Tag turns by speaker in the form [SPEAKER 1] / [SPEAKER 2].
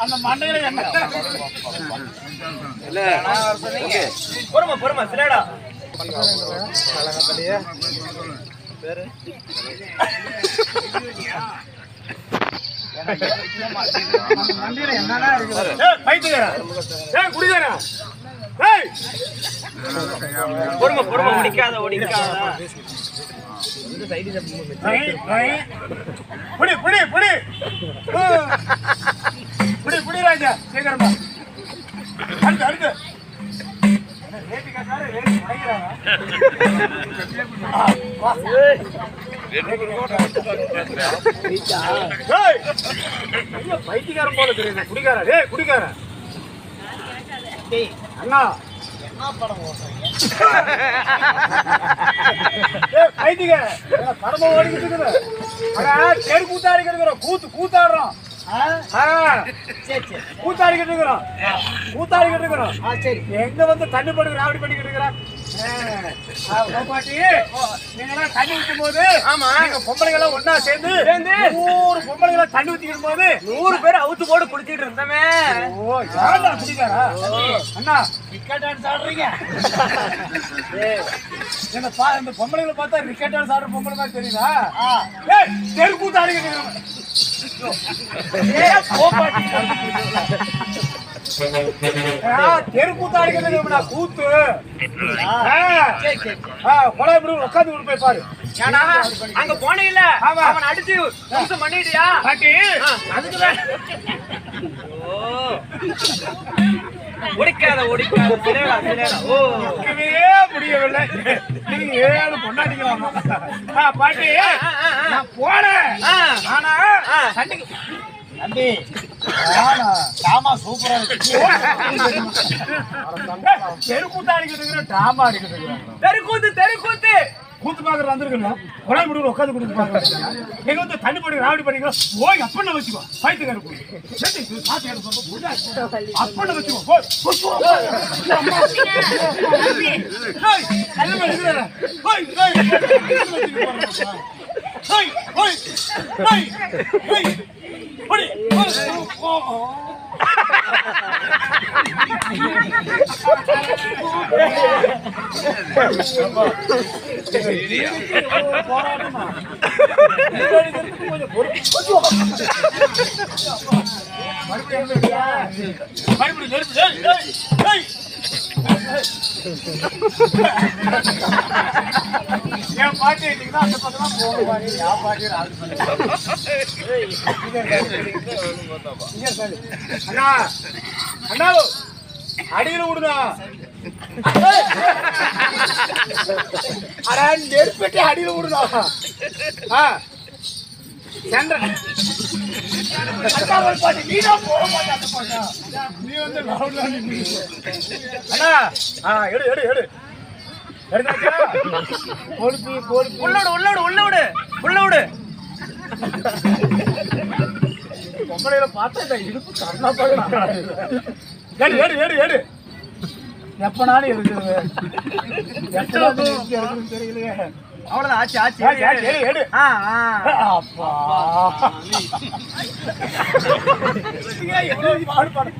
[SPEAKER 1] அந்த மண்டையில என்ன
[SPEAKER 2] பொறுமா பொறுமை சிலேடா
[SPEAKER 1] ஏய்
[SPEAKER 2] பொறுமை பொறுமை. ஒடிக்காத ஒடிக்காத.
[SPEAKER 1] புடி புடி புடி. புடி புடி ராஜா சீக்கிரமா. பைத்தியக்காரன் போல தெரியுது குடிக்கார. டே குடிக்கார. அண்ணா படம் பைத்தியக்கார என்ன ஓடிக்கிட்டு இருக்குது கூத்தாடி கூத்தாடிக்கிட்டு இருக்கிறோம் கூத்து கூத்தாடுறோம் கூத்தாடிக்கிட்டு இருக்கிறோம் கூத்தாடிக்கிட்டு இருக்கிறோம் எங்க வந்து தண்ணி போட்டு ராவடி பண்ணிக்கிட்டு இருக்கிறான் பாட்டி நீங்களாம் தண்ணி ஊற்றும் போது
[SPEAKER 2] ஆமா.
[SPEAKER 1] நீங்க பொம்பளைங்க எல்லாம் ஒண்ணா சேர்ந்து
[SPEAKER 2] சேர்ந்து?
[SPEAKER 1] நூறு பொம்பளைங்க எல்லாம் தண்ணி ஊத்திக்கிட்டு போது
[SPEAKER 2] நூறு பேர் அவுத்து போட்டு குளிச்சிட்டு இருந்தமே.
[SPEAKER 1] ஓ யாரா குடிக்காரா? அண்ணா கிரிக்கெட் டான்ஸ் ஆடுறீங்க? இந்த பொம்பளைங்களை பார்த்தா கிரிக்கெட் டான்ஸ் ஆடுற பொம்பளை மாதிரி தெரியுதா? ஏய் தெருக்கூத்து ஆடிக்கிட்டு தெருக்கூத்து கூத்து உட்காந்து கொண்டு போய் பாரு
[SPEAKER 2] ஏன்னா அங்க போனீங்கல்ல அவன் அடிச்சு நிமிஷம் பண்ணிட்டியா
[SPEAKER 1] பாட்டி
[SPEAKER 2] அதுக்குதான் ஓ. ஒடிக்காத ஒடிக்காத ஓ
[SPEAKER 1] முடியவில்லை. நீங்க ஏழு பொண்டாட்டிக்கலாமா பாட்டி நான் போனேன். ஆனா. சண்டைக்கு தம்பி டாமா சூப்பரா இருக்கு. தெருக்கூத்து அடிக்கிட்டு
[SPEAKER 2] தெருக்கூத்து தெருக்கூத்து.
[SPEAKER 1] கூத்து பாக்குற வந்திருக்கணும். கொலை முடிவு உட்காந்து கொடுத்து பாக்குறாங்க எங்க வந்து தண்ணி போட்டு ராவடி பண்ணிக்கிறோம் ஓய் அப்பண்ண வச்சுக்கோ? பைத்துக்கார போய் சாத்தி எடுத்து சொல்ல போய் அப்பண்ண வச்சுக்கோ. போய் போய், போய். ஏய், என்ன பண்ணுகிறேன்? போய், போய். என் அந்த என் ஆள் அண்ணா அண்ணா அடியில விடுதா அடா நெருப்பட்டி அடியில விடுதா ஆ சென்ற. அண்ணாவல் பாட்டி நீ வந்து. அண்ணா ஆ எடு எடு எடு. எடுத்தாச்சா? கொழுப்பு கொழுப்பு
[SPEAKER 2] உள்ளோடு உள்ளோடு உள்ளோடு உள்ளோடு
[SPEAKER 1] பொம்பளையில பார்த்தா இந்த இடுப்பு கண்ணா பார்க்கலாம் எடு எடு எடு எடு எப்பனாலும் இருக்குது. எப்பனாலும் தெரியலையே.
[SPEAKER 2] அவ்வளவுதான் ஆச்சு ஆச்சு
[SPEAKER 1] எடு, எடு.
[SPEAKER 2] ஆ ஆ.
[SPEAKER 1] அப்பா. பாடுபாடு